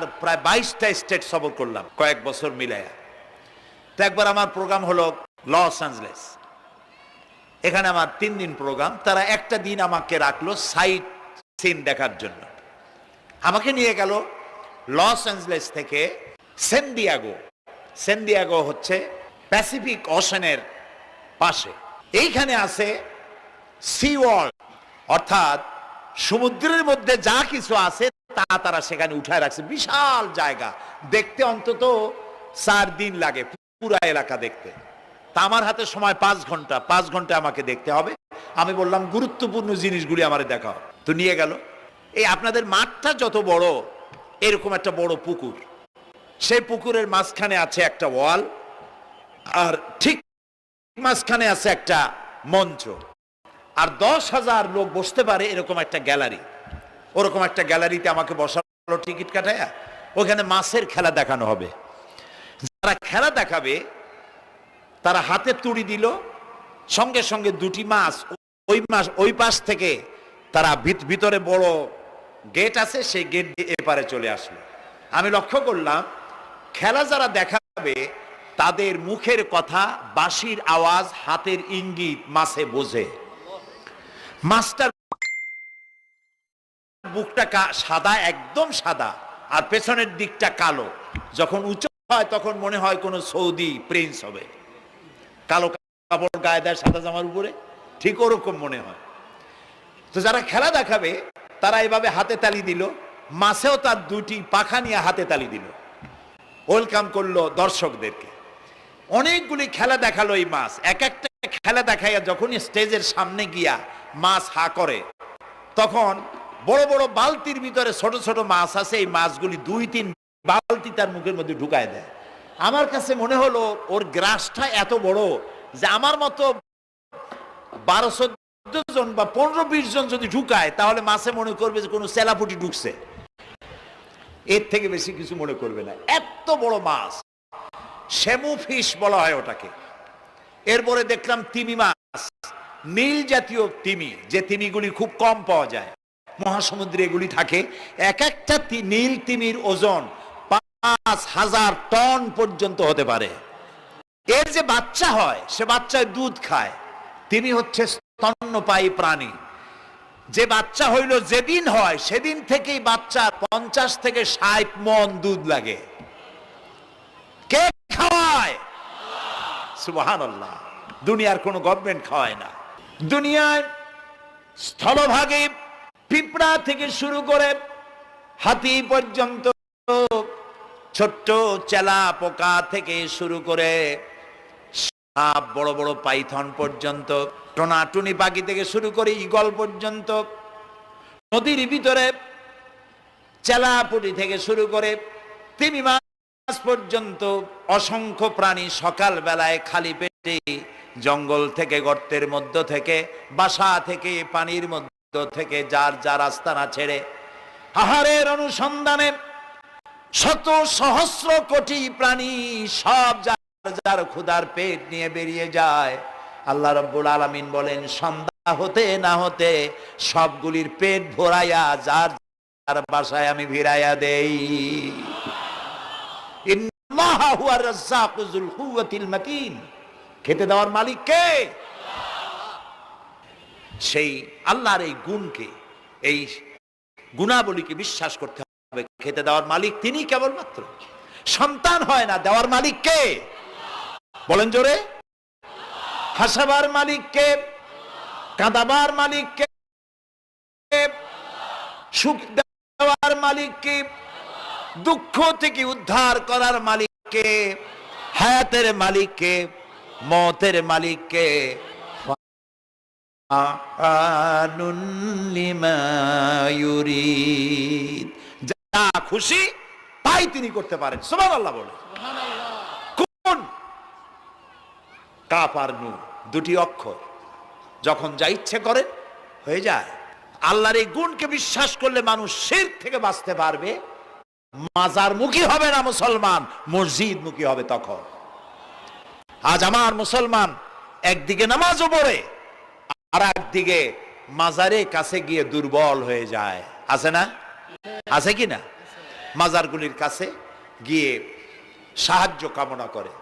আর প্রায় বাইশটা স্টেট সফর করলাম, কয়েক বছর মিলাইয়া। তো একবার আমার প্রোগ্রাম হলো লস অ্যাঞ্জেলেস। এখানে আমার তিন দিন প্রোগ্রাম, তারা একটা দিন আমাকে রাখল সাইট সিন দেখার জন্য। আমাকে নিয়ে গেল লস অ্যাঞ্জেলেস থেকে সেন্ডিয়াগো সেন্ডিয়াগো হচ্ছে প্যাসিফিক ওশানের পাশে। এইখানে আছে সি ওয়ার্ল্ড, অর্থাৎ সমুদ্রের মধ্যে যা কিছু আছে তা তারা সেখানে উঠায় রাখছে। বিশাল জায়গা। দেখতে অন্তত চার দিন লাগে পুরা এলাকা দেখতে। তা আমার হাতে সময় পাঁচ ঘণ্টা। পাঁচ ঘণ্টা আমাকে দেখতে হবে। আমি বললাম, গুরুত্বপূর্ণ জিনিসগুলি আমার দেখাও। তো নিয়ে গেল। এই আপনাদের মাঠটা যত বড়, এরকম একটা বড় পুকুর। সেই পুকুরের মাঝখানে আছে একটা ওয়াল, আর ঠিক মাঝখানে আছে একটা মঞ্চ। আর দশ হাজার লোক বসতে পারে এরকম একটা গ্যালারি। ওরকম একটা গ্যালারিতে আমাকে বসালো টিকিট কাটায়া ওখানে মাছের খেলা দেখানো হবে। যারা খেলা দেখাবে, তারা হাতে তুড়ি দিল, সঙ্গে সঙ্গে দুটি মাছ, ওই মাস ওই পাশ থেকে তারা ভিতরে বড় গেট আছে, সেই গেট দিয়ে এপারে চলে আসলো। আমি লক্ষ্য করলাম, খেলা যারা দেখাবে, তাদের মুখের কথা, বাঁশির আওয়াজ, হাতের ইঙ্গিত মাছে বোঝে। মাছটার বুকটা সাদা, একদম সাদা, আর পেছনের দিকটা কালো। যখন উঁচু হয়, তখন মনে হয় কোনো সৌদি প্রিন্স হবে। কালো কাপড়, গায়ে দেয় সাদা জামার উপরে, ঠিক ওরকম মনে হয়। তো যারা খেলা দেখাবে, তারা এভাবে হাতে তালি দিল। মাছেও তার দুটি পাখা নিয়ে হাতে তালি দিল। ওয়েলকাম করল দর্শকদেরকে। অনেকগুলি খেলা দেখাল এই মাছ এক একটা খেলা দেখাইয়া যখনই স্টেজের সামনে গিয়া মাছ হা করে, তখন বড় বড় বালতির ভিতরে ছোট ছোট মাছ আছে, এই মাছগুলি দুই তিন বালতি তার মুখের মধ্যে ঢুকায় দেয়। আমার কাছে মনে হলো ওর গ্রাসটা এত বড় যে আমার মতো বারো চোদ্দ জন বা পনেরো বিশ জন যদি ঢুকায়, তাহলে মাছে মনে করবে যে কোনো সেলাপুটি ঢুকছে। এর থেকে বেশি কিছু মনে করবে না। এত বড় মাছ, শ্যামু ফিশ বলা হয় ওটাকে। এরপরে দেখলাম তিমি মাছ, নীল জাতীয় তিমি, যে তিমিগুলি খুব কম পাওয়া যায়। মহাসমুদ্রে এগুলি থাকে। এক একটা নীল তিমির ওজন পাঁচ হাজার টন পর্যন্ত হতে পারে। এর যে বাচ্চা হয়, সে বাচ্চায় দুধ খায়। তিনি হচ্ছে স্তন্যপায়ী প্রাণী। যে বাচ্চা হইল যেদিন হয়, সেদিন থেকেই বাচ্চা পঞ্চাশ থেকে ষাট মন দুধ লাগে। কে খাওয়ায়? সুবাহান দুনিয়ার কোনো গভর্নমেন্ট খাওয়ায় না। দুনিয়ায় স্থলভাগে পিঁপড়া থেকে শুরু করে হাতি পর্যন্ত ছোট্ট চেলা পোকা থেকে শুরু করে সাপ বড় বড় পাইথন পর্যন্ত, টোনাটুনি পাখি থেকে শুরু করে ইগল পর্যন্ত, নদীর ভিতরে চেলাপুটি থেকে শুরু করে তিমি মাছ পর্যন্ত অসংখ্য প্রাণী সকাল বেলায় খালি পেটে জঙ্গল থেকে, গর্তের মধ্য থেকে, বাসা থেকে, পানির মধ্য থেকে যার যার আস্তানা ছেড়ে আহারের অনুসন্ধানে শত সহস্র কোটি প্রাণী সব যার যার ক্ষুধার পেট নিয়ে বেরিয়ে যায়। আল্লাহ রব্বুল আলামিন বলেন, সন্ধ্যা হতে না হতে সবগুলির পেট ভরাইয়া যার যার বাসায় আমি ভিড়াইয়া দেই। খেতে দেওয়ার মালিক কে? সেই আল্লাহর এই গুণকে, এই গুণাবলীকে বিশ্বাস করতে হবে। খেতে দেওয়ার মালিক তিনি কেবলমাত্র। সন্তান হয় না, দেওয়ার মালিক কে? বলেন জোরে। হাসাবার মালিক কে? কাঁদাবার মালিক কে? সুখ দেওয়ার মালিক কে? দুঃখ থেকে উদ্ধার করার মালিক কে? হায়াতের মালিক কে? মতের মালিক কে। যা খুশি, তাই তিনি করতে পারেন। সুবহানাল্লাহ বলে কোন? দুটি অক্ষর। যখন যা ইচ্ছে করে, হয়ে যায়। আল্লাহর এই গুণকে বিশ্বাস করলে মানুষ শির থেকে বাঁচতে পারবে। মাজার মুখী হবে না মুসলমান মসজিদ মুখী হবে তখন। আজ আমার মুসলমান একদিকে নামাজও পড়ে আর একদিকে মাজারে কাছে গিয়ে দুর্বল হয়ে যায়। আছে না? আছে কি না? মাজারগুলির কাছে গিয়ে সাহায্য কামনা করে।